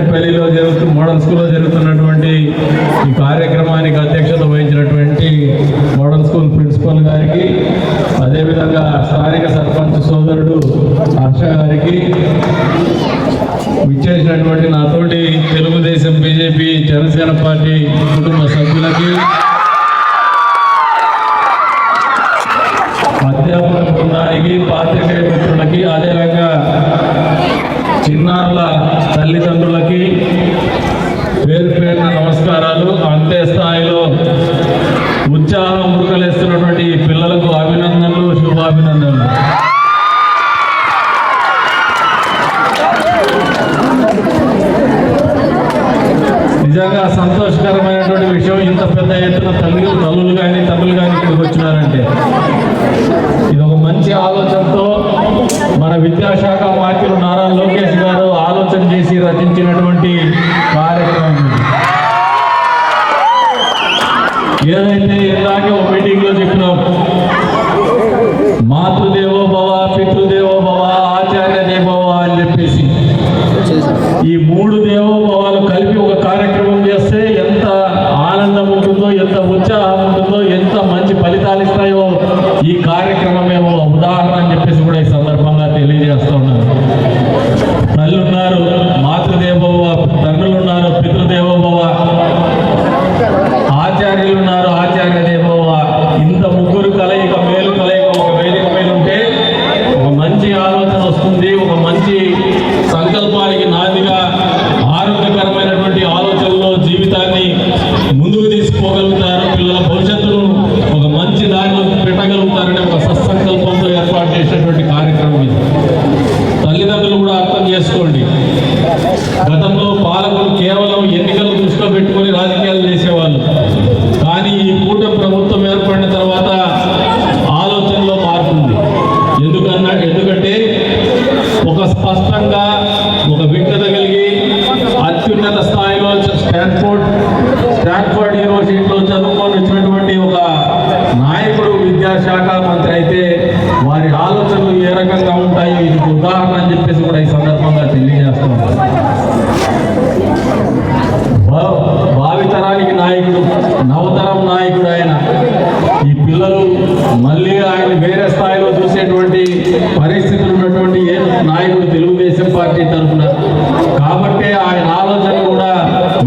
దేవరెడ్డిపల్లిలో జరుగుతూ మోడల్ స్కూల్లో జరుగుతున్నటువంటి ఈ కార్యక్రమానికి అధ్యక్షత వహించినటువంటి మోడల్ స్కూల్ ప్రిన్సిపల్ గారికి అదేవిధంగా స్థానిక సర్పంచ్ సోదరుడు హర్ష గారికి విచ్చేసినటువంటి నాతోటి తెలుగుదేశం బీజేపీ జనసేన పార్టీ కుటుంబ సభ్యులకి అధ్యాపక బృందానికి పాత్రికేయ మిత్రులకి అదేవిధంగా చిన్నారుల తల్లిదండ్రులకి పేరు పేరున నమస్కారాలు అంతే స్థాయిలో ఉత్సాహం మురుకలేస్తున్నటువంటి ఈ పిల్లలకు అభినందనలు శుభాభినందనలు నిజంగా సంతోషకరమైనటువంటి విషయం ఇంత పెద్ద ఎత్తున తల్లి తల్లులు కానీ తల్లులు కానీ ఇక్కడికి వచ్చినారంటే ఇది ఒక మంచి ఆలోచనతో మన విద్యాశాఖ మంత్రులు నారా లోకేష్ గారు ఆలోచన చేసి రచించినటువంటి కార్యక్రమం ఇది. ఏదైతే ఇందాకే ఒక మీటింగ్లో చెప్పినాం మాతృదేవో భవ పితృదేవో భవ ఆచార్య దేవోభవ అని చెప్పేసి ఈ మూడు దేవోభవాలు కలిపి ఒక కార్యక్రమం చేస్తే ఎంత ఆనందం ఉంటుందో ఎంత ఉత్సాహం ఉంటుందో ఎంత మంచి ఫలితాలు ఇస్తాయో ఈ కార్యక్రమమే ఒక ఉదాహరణ అని చెప్పేసి కూడా ఈ సందర్భంగా తెలియజేస్తా ఉన్నాను తల్లి ఉన్నారు మాతృదేవోభవ తండ్రులు ఉన్నారు పితృదేవోభవ ఆచార్యులు ఉన్నారు ఆచార్య దేవోభవ ఇంత ముగ్గురు కలయిక మేలు కలయిక ఒక వేదిక మీద ఉంటే ఒక మంచి ఆలోచన వస్తుంది ఒక మంచి సంకల్పానికి నాందిగా ఆరోగ్యకరమైనటువంటి ఆలోచనలో జీవితాన్ని ముందుకు తీసుకోగలుగుతారు పిల్లల భవిష్యత్తును ఒక మంచి దారిలో పెట్టగలుగుతారనే ఒక సత్సంకల్పంతో ఏర్పాటు చేసినటువంటి కార్యక్రమం ఇది తల్లిదండ్రులు కూడా అర్థం చేసుకోండి గతంలో పాలకులు కేవలం ఎన్నికలు దృష్టిలో పెట్టుకొని రాజకీయాలు చేసేవాళ్ళు కానీ ఈ కూటమి ప్రభుత్వం ఏర్పడిన తర్వాత ఆలోచనలో మార్పు ఉంది ఎందుకన్నా ఎందుకంటే ఒక స్పష్టంగా ఒక విఘ్నత కలిగి అత్యున్నత స్థాయిలో స్టాన్ఫోర్డ్ స్టాన్ఫోర్డ్ యూనివర్సిటీలో చదువుకొని వచ్చినటువంటి ఒక నాయకుడు విద్యాశాఖ మంత్రి అయితే వారి ఆలోచనలు ఏ రకంగా ఉంటాయో ఇది ఒక ఉదాహరణ అని చెప్పేసి కూడా ఈ సందర్భంగా తెలియజేస్తాం భావితరానికి నాయకుడు నవతరం నాయకుడు ఆయన ఈ పిల్లలు మళ్ళీ ఆయన వేరే స్థాయిలో చూసేటువంటి పరిస్థితులు ఉన్నటువంటి ఏ నాయకుడు తెలుగుదేశం పార్టీ తరఫున. కాబట్టి ఆయన ఆలోచన కూడా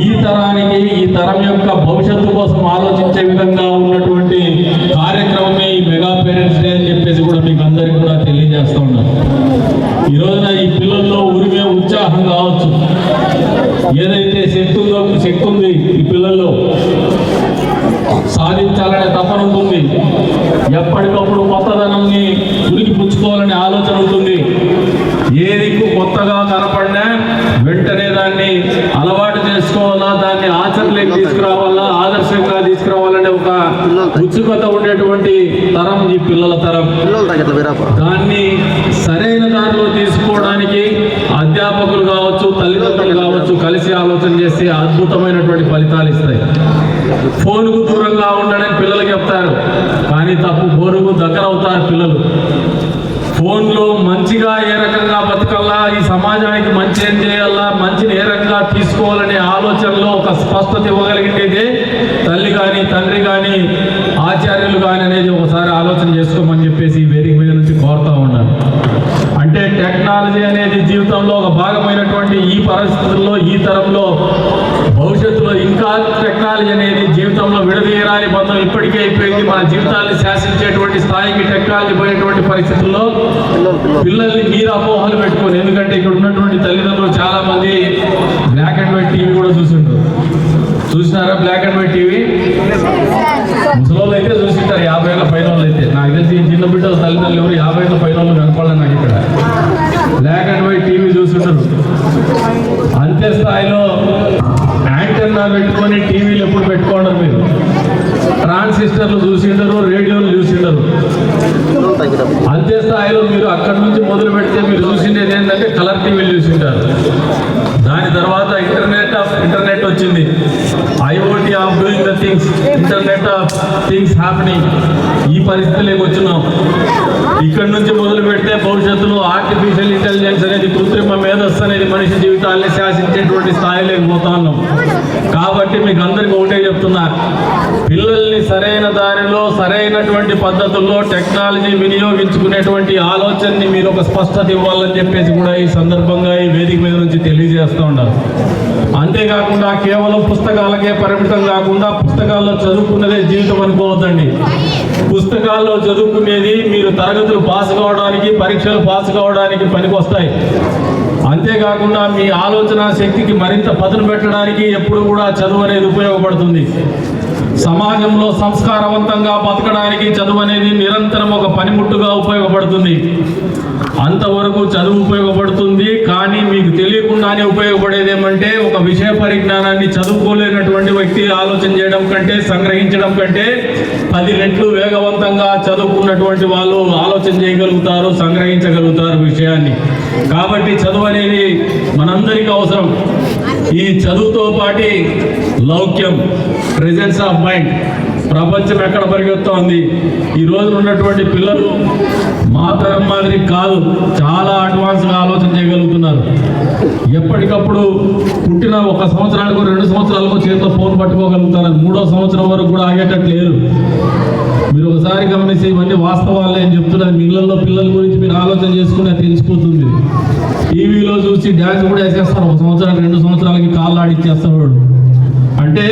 ఈ తరానికి ఈ తరం యొక్క భవిష్యత్తు కోసం ఆలోచించే విధంగా ఉన్నటువంటి కార్యక్రమమే ఈ మెగా పేరెంట్స్ డే అని చెప్పేసి కూడా మీకు అందరికీ కూడా తెలియజేస్తా ఉన్నాను ఈ రోజున ఈ పిల్లల్లో ఉరిమే ఉత్సాహం కావచ్చు ఏదైతే శక్తి ఉందో శక్తి ఉంది ఈ పిల్లల్లో. సాధించాలనే తపన ఉంటుంది. ఎప్పటికప్పుడు కొత్తదనాన్ని ఉనికి పుచ్చుకోవాలనే ఆలోచన ఉంటుంది. ఏది కొత్తగా కనపడినా వెంటనే దాన్ని అలవాటు చేసుకోవాలా దాన్ని ఆచరణలోకి తీసుకురావాలా ఆదర్శంగా తీసుకురావాలనే ఒక ఉత్సుకత ఉండేటువంటి తరం ఈ పిల్లల తరం. దాన్ని సరైన దారిలో తీసుకోవడానికి అధ్యాపకులు కావచ్చు తల్లిదండ్రులు కావచ్చు కలిసి ఆలోచన చేస్తే అద్భుతమైనటువంటి ఫలితాలు ఇస్తాయి. ఫోన్కు దూరంగా ఉండడానికి పిల్లలు చెప్తారు. కానీ తప్పు బోరుకు దగ్గర అవుతారు పిల్లలు. ఫోన్లో మంచిగా ఏ రకంగా బతకల్లా ఈ సమాజానికి మంచి ఏం చేయాలా మంచిని ఏ రకంగా తీసుకోవాలనే ఆలోచనలో ఒక స్పష్టత ఇవ్వగలిగినదే తల్లి కానీ తండ్రి కానీ ఆచార్యులు కానీ అనేది ఒకసారి ఆలోచన చేసుకోమని చెప్పేసి వేదిక మీద నుంచి కోరుతా ఉన్నాను. అంటే టెక్నాలజీ అనేది జీవితంలో ఒక భాగమైనటువంటి ఈ పరిస్థితుల్లో ఈ తరంలో భవిష్యత్తులో ఇంకా టెక్నాలజీ అనేది జీవితంలో విడదీయరాని బంధం ఇప్పటికే అయిపోయింది. మన జీవితాన్ని శాసించేటువంటి స్థాయికి టెక్నాలజీ పోయినటువంటి పరిస్థితుల్లో పిల్లల్ని మీరు అపోహలు పెట్టుకొని ట్రాన్సిస్టర్లు చూసిండరు రేడియోలు చూసిండరు. అంతే స్థాయిలో మీరు అక్కడి నుంచి మొదలు పెడితే మీరు చూసిండేది ఏంటంటే కలర్ టీవీలు చూసింటారు. దాని తర్వాత ఇంటర్నెట్ ఆఫ్ ఇంటర్నెట్ వచ్చింది. IoT of doing the things internet of things happening. ఈ పరిస్థితిలోకి వచ్చినాం. ఇక్కడ నుంచి మొదలు పెడితే భవిష్యత్తులో ఆర్టిఫిషియల్ ఇంటెలిజెన్స్ అనేది కృత్రిమ మేధస్సు అనేది మనిషి జీవితాన్ని శాసించేటువంటి స్థాయిలోకి పోతా ఉన్నాం. కాబట్టి మీకు అందరికీ పిల్లల్ని సరైన దారిలో సరైనటువంటి పద్ధతుల్లో టెక్నాలజీ వినియోగించుకునేటువంటి ఆలోచనని మీరు ఒక స్పష్టత ఇవ్వాలని చెప్పేసి కూడా ఈ సందర్భంగా ఈ వేదిక మీద నుంచి తెలియజేస్తూ ఉన్నారు. అంతేకాకుండా కేవలం పుస్తకాలకే పరిమితం కాకుండా పుస్తకాల్లో చదువుకున్నదే జీవితం అనుకోవద్దండి. పుస్తకాల్లో చదువుకునేది మీరు తరగతులు పాస్ కావడానికి పరీక్షలు పాస్ కావడానికి పనికొస్తాయి. అంతేకాకుండా మీ ఆలోచన శక్తికి మరింత పదును పెట్టడానికి ఎప్పుడు కూడా చదువు అనేది ఉపయోగపడుతుంది. సమాజంలో సంస్కారవంతంగా బతకడానికి చదువు అనేది నిరంతరం ఒక పనిముట్టుగా ఉపయోగపడుతుంది. అంతవరకు చదువు ఉపయోగపడుతుంది కానీ మీకు తెలియకుండానే ఉపయోగపడేది ఏమంటే ఒక విషయ పరిజ్ఞానాన్ని చదువుకోలేనటువంటి వ్యక్తి ఆలోచన చేయడం కంటే సంగ్రహించడం కంటే పది రెట్లు వేగవంతంగా చదువుకున్నటువంటి వాళ్ళు ఆలోచన చేయగలుగుతారు సంగ్రహించగలుగుతారు. కాబట్టి చదువు అనేది మనందరికీ అవసరం. ఈ చదువుతో పాటి లౌక్యం ప్రెజెన్స్ ఆఫ్ మైండ్ ప్రపంచం ఎక్కడ పరిగెత్తోంది ఈ రోజు ఉన్నటువంటి పిల్లలు మా తరం మాదిరి కాదు చాలా అడ్వాన్స్గా ఆలోచన చేయగలుగుతున్నారు. ఎప్పటికప్పుడు పుట్టిన ఒక సంవత్సరానికి రెండు సంవత్సరాలకు చేతిలో ఫోన్ పట్టుకోగలుగుతారు. మూడో సంవత్సరం వరకు కూడా ఆగేటట్టు లేరు. మీరు ఒకసారి గమనిస్తే ఇవన్నీ వాస్తవాలే అని చెప్తున్నారు. మీ ఇళ్ళల్లో పిల్లల గురించి మీరు ఆలోచన చేసుకుని అది తెలిసిపోతుంది టీవీలో చూసి డ్యాన్స్ కూడా వేసేస్తారు. ఒక సంవత్సరానికి రెండు సంవత్సరాలకి కాళ్ళు ఆడిచ్చేస్తారు వాడు. అంటే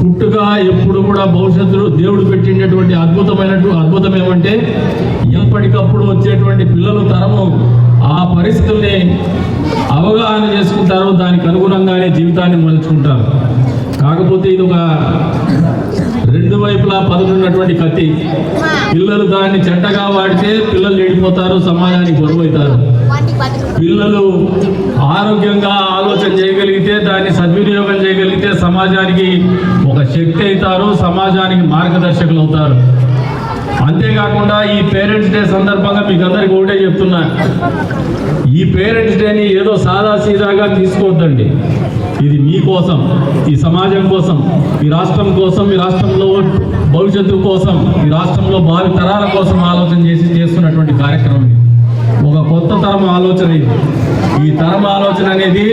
పుట్టుగా ఎప్పుడు కూడా భవిష్యత్తులో దేవుడు పెట్టినటువంటి అద్భుతమైనటువంటి అద్భుతం ఏమంటే ఎప్పటికప్పుడు వచ్చేటువంటి పిల్లలు తరము ఆ పరిస్థితుల్ని అవగాహన చేసుకుంటారు. దానికి అనుగుణంగానే జీవితాన్ని మలుచుకుంటారు. కాకపోతే ఇది ఒక రెండు వైపులా పదునున్నటువంటి కత్తి. పిల్లలు దాన్ని చెడ్డగా వాడితే పిల్లలు ఏడిపోతారు సమాజానికి బరువవుతారు పిల్లలు ఆరోగ్యంగా ఆలోచన చేయగలిగితే దాన్ని సద్వినియోగం చేయగలిగితే సమాజానికి ఒక శక్తి అవుతారు సమాజానికి మార్గదర్శకులు అవుతారు. అంతేకాకుండా ఈ పేరెంట్స్ డే సందర్భంగా మీకు అందరికి ఒకటే చెప్తున్నా. ఈ పేరెంట్స్ డేని ఏదో సాదా సీదాగా తీసుకోవద్దండి. ఇది మీకోసం ఈ సమాజం కోసం ఈ రాష్ట్రం కోసం ఈ రాష్ట్రంలో భవిష్యత్తు కోసం ఈ రాష్ట్రంలో భావి తరాల కోసం ఆలోచన చేసి చేస్తున్నటువంటి కార్యక్రమం కొత్త తరం ఆలోచన ఇది. ఈ తరం ఆలోచన అనేది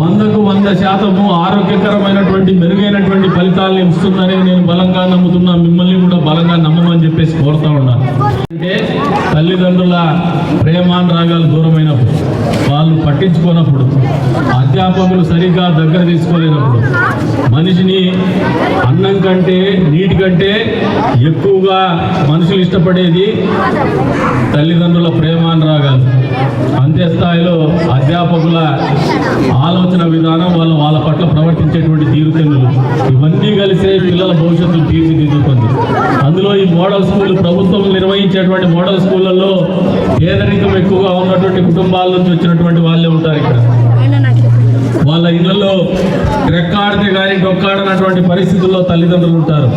వందకు వంద శాతము ఆరోగ్యకరమైనటువంటి మెరుగైనటువంటి ఫలితాలను ఇస్తుందని నేను బలంగా నమ్ముతున్నా. మిమ్మల్ని కూడా బలంగా నమ్మమని చెప్పేసి కోరుతా ఉన్నాను అంటే తల్లిదండ్రుల ప్రేమానురాగాలు దూరమైనప్పుడు పట్టించుకోనప్పుడు అధ్యాపకులు సరిగ్గా దగ్గర తీసుకోలేనప్పుడు మనిషిని అన్నం కంటే నీటి కంటే ఎక్కువగా మనుషులు ఇష్టపడేది తల్లిదండ్రుల ప్రేమానురాగాలు అంతే స్థాయిలో అధ్యాపకుల ఆలోచన విధానం వాళ్ళు వాళ్ళ పట్ల ప్రవర్తించేటువంటి తీరుతెన్నులు. ఇవన్నీ కలిసే పిల్లల భవిష్యత్తును తీర్చిదిద్దుతుంది. అందులో ఈ మోడల్ స్కూల్ ప్రభుత్వం నిర్వహించేటువంటి మోడల్ స్కూళ్ళల్లో పేదరికం ఎక్కువగా ఉన్నటువంటి కుటుంబాల నుంచి వచ్చినటువంటి ఉంటారు ఇక్కడ? వాళ్ళ ఇళ్ళలో రెక్కాడితే కానీ డొక్కాడనటువంటి పరిస్థితుల్లో తల్లిదండ్రులు ఉంటారు.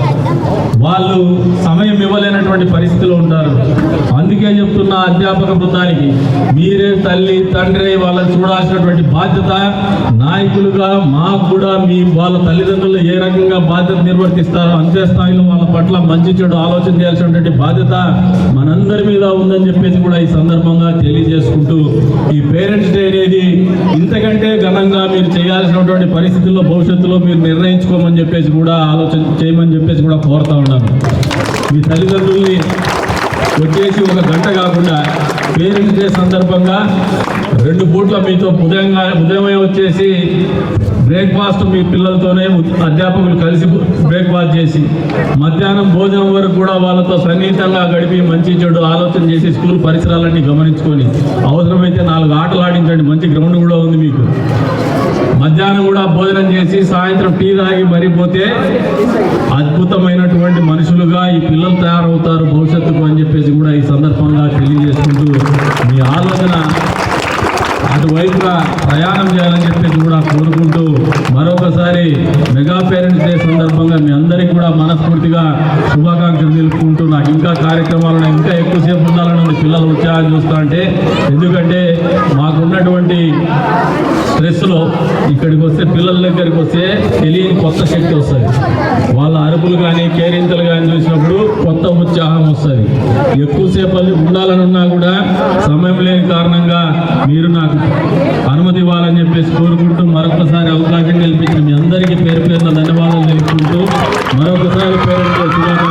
వాళ్ళు సమయం ఇవ్వలేనటువంటి పరిస్థితిలో ఉంటారు. అందుకే చెప్తున్న అధ్యాపక బృందానికి మీరే తల్లి తండ్రి వాళ్ళని చూడాల్సినటువంటి బాధ్యత నాయకులుగా మాకు కూడా మీ వాళ్ళ తల్లిదండ్రులు ఏ రకంగా బాధ్యత నిర్వర్తిస్తారో అంతే స్థాయిలో వాళ్ళ పట్ల మంచి చెడు ఆలోచన చేయాల్సినటువంటి బాధ్యత మనందరి మీద ఉందని చెప్పేసి కూడా ఈ సందర్భంగా తెలియజేసుకుంటూ ఈ పేరెంట్స్ డే అనేది ఇంతకంటే ఘనంగా మీరు చేయాల్సినటువంటి పరిస్థితుల్లో భవిష్యత్తులో మీరు నిర్ణయించుకోమని చెప్పేసి కూడా ఆలోచన చేయమని చెప్పేసి కూడా కోరుతా ఉన్నాను. మీ తల్లిదండ్రుల్ని వచ్చేసి ఒక గంట కాకుండా పేరెంట్స్ డే సందర్భంగా రెండు పూట్ల మీతో ఉదయంగా ఉదయమే వచ్చేసి బ్రేక్ఫాస్ట్ మీ పిల్లలతోనే అధ్యాపకులు కలిసి బ్రేక్ఫాస్ట్ చేసి మధ్యాహ్నం భోజనం వరకు కూడా వాళ్ళతో సన్నిహితంగా గడిపి మంచి చెడు ఆలోచన చేసి స్కూల్ పరిసరాలన్నీ గమనించుకొని అవసరమైతే నాలుగు ఆటలు ఆడించండి మంచి గ్రౌండ్ కూడా ఉంది మీకు. మధ్యాహ్నం కూడా భోజనం చేసి సాయంత్రం టీ తాగి మరిపోతే అద్భుతమైనటువంటి మనుషులుగా ఈ పిల్లలు తయారవుతారు భవిష్యత్తుకు అని చెప్పేసి కూడా ఈ సందర్భంగా తెలియజేసుకుంటూ మీ ఆలోచన అటువైపుగా ప్రయాణం చేయాలని చెప్పేసి కూడా కోరుకుంటూ మరొకసారి మెగా పేరెంట్స్ డే సందర్భంగా మీ అందరికీ కూడా మనస్ఫూర్తిగా శుభాకాంక్షలు తెలుపుకుంటూ నాకు ఇంకా కార్యక్రమాలను ఇంకా ఎక్కువసేపు ఉండాలని పిల్లలు ఉత్సాహం చూస్తా అంటే ఎందుకంటే మాకున్నటువంటి స్ట్రెస్లో ఇక్కడికి వస్తే పిల్లల దగ్గరికి వస్తే తెలియని కొత్త శక్తి వస్తుంది. వాళ్ళ అరుపులు కానీ కేరింతలు కానీ చూసినప్పుడు కొత్త ఉత్సాహం వస్తుంది. ఎక్కువసేపు అది ఉండాలని ఉన్నా కూడా సమయం లేని కారణంగా మీరు నాకు అనుమతి ఇవ్వాలని చెప్పేసి కోరుకుంటూ మరొకసారి అవకాశం కల్పించిన మీ అందరికీ పేరు పేరున ధన్యవాదాలు తెలుపుకుంటూ మరొకసారి పేరు శుభాకాంక్షలు.